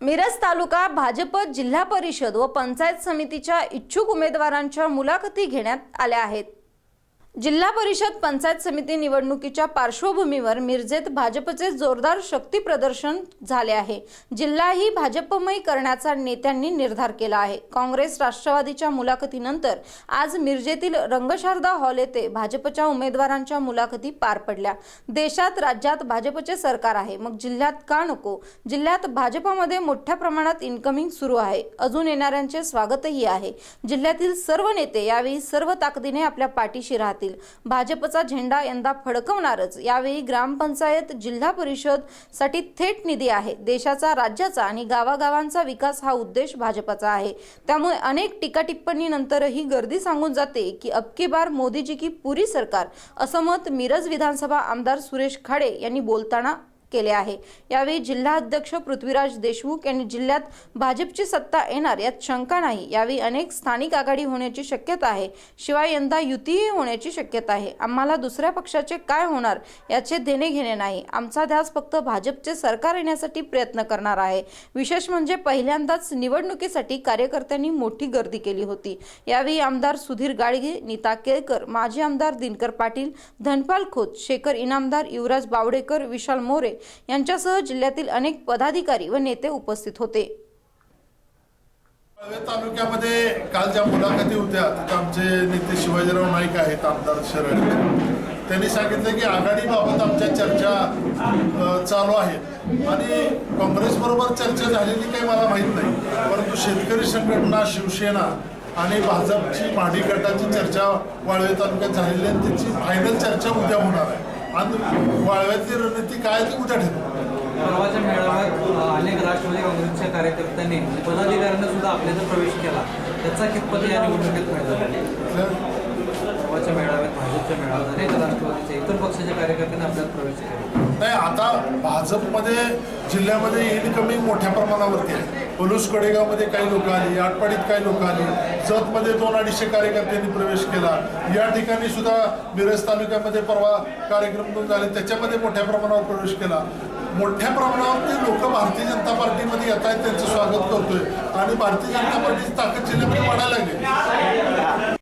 मिरज तालुका भाजप जिल्हा परिषद व पंचायत समितीच्या इच्छुक उमेदवारांच्या मुलाखती घेण्यात आल्या आहेत. जिल्हा परिषद पंचायत समिती निवडणुकीच्या पार्श्वभूमीवर मिरजेत भाजपचे जोरदार शक्ती प्रदर्शन झाले आहे. जिल्हाही भाजपमय करण्याचा नेत्यांनी निर्धार केला आहे. काँग्रेस राष्ट्रवादीच्या मुलाखतीनंतर आज मिरजेतील रंगशारदा हॉल येथे भाजपच्या उमेदवारांच्या मुलाखती पार पडल्या. देशात राज्यात भाजपचे सरकार आहे. मग जिल्ह्यात का नको? जिल्ह्यात भाजपमध्ये मोठ्या प्रमाणात इन्कमिंग सुरू आहे. अजून येणाऱ्यांचे स्वागतही आहे. जिल्ह्यातील सर्व नेते यावेळी सर्व ताकदीने आपल्या पाठीशी राहतील. भाजपचा झेंडा यंदा फडकवणारच. यावेळी ग्रामपंचायत जिल्हा परिषदसाठी थेट निधी आहे. देशाचा राज्याचा आणि गावागावांचा विकास हा उद्देश भाजपचा आहे. त्यामुळे अनेक टीका टिप्पणीनंतरही गर्दी सांगून जाते की अबकी बार मोदीजी की पुरी सरकार असं मत मिरज विधानसभा आमदार सुरेश खाडे यांनी बोलताना केले आहे. यावेळी जिल्हा अध्यक्ष पृथ्वीराज देशमुख यांनी जिल्ह्यात भाजपची सत्ता येणार यात शंका नाही. यावेळी अनेक स्थानिक आघाडी होण्याची शक्यता आहे. शिवाय यंदा युतीही होण्याची शक्यता आहे. आम्हाला दुसऱ्या पक्षाचे काय होणार याचे देणे घेणे नाही. आमचा ध्यास फक्त भाजपचे सरकार येण्यासाठी प्रयत्न करणार आहे. विशेष म्हणजे पहिल्यांदाच निवडणुकीसाठी कार्यकर्त्यांनी मोठी गर्दी केली होती. यावेळी आमदार सुधीर गाडगे नीता केळकर माजी आमदार दिनकर पाटील धनपाल खोत शेखर इनामदार युवराज बावडेकर विशाल मोरे यांच्यासह जिल्ह्यातील अनेक पदाधिकारी व नेते उपस्थित होते. तालुक्यामध्ये काल ज्या मुलाखती होत्या तिथे आमचे नेते शिवाजीराव नाईक आहेत आमदार शरद. त्यांनी सांगितलं की आघाडीबाबत आमच्या चर्चा चालू आहेत. आणि काँग्रेसबरोबर चर्चा झालेली काही मला माहीत नाही परंतु शेतकरी संघटना शिवसेना आणि भाजपची माडी गटाची चर्चा वाळवे तालुक्यात झालेली आहे त्याची फायनल चर्चा उद्या होणार आहे. आणि वाळव्यातली रणनीती काय ती उद्या ठरवू परवाच्या मेळाव्यात अनेक राष्ट्रवादी काँग्रेसच्या कार्यकर्त्यांनी पदाधिकाऱ्यांना सुद्धा आपल्याचा प्रवेश केला. त्याचा कितपत या निवडणुकीत फायदा झाला? परवाच्या मेळाव्यात भाजपच्या मेळाव्यात अनेक राष्ट्रवादीच्या इतर पक्षाच्या कार्यकर्त्यांनी आपल्यात प्रवेश केला. नाही आता भाजपमध्ये जिल्ह्यामध्ये इनकमिंग मोठ्या प्रमाणावरती आहे. पलूस कडेगावमध्ये काही लोक आली आटपाडीत काही लोक आली जतमध्ये दोन अडीचशे कार्यकर्त्यांनी प्रवेश केला. या ठिकाणी सुद्धा मिरज तालुक्यामध्ये परवा कार्यक्रम झाले त्याच्यामध्ये मोठ्या प्रमाणावर प्रवेश केला. मोठ्या प्रमाणावरती लोक भारतीय जनता पार्टीमध्ये येत आहेत त्यांचं स्वागत करतोय. आणि भारतीय जनता पार्टीची ताकद जिल्ह्यामध्ये वाढायला लागली.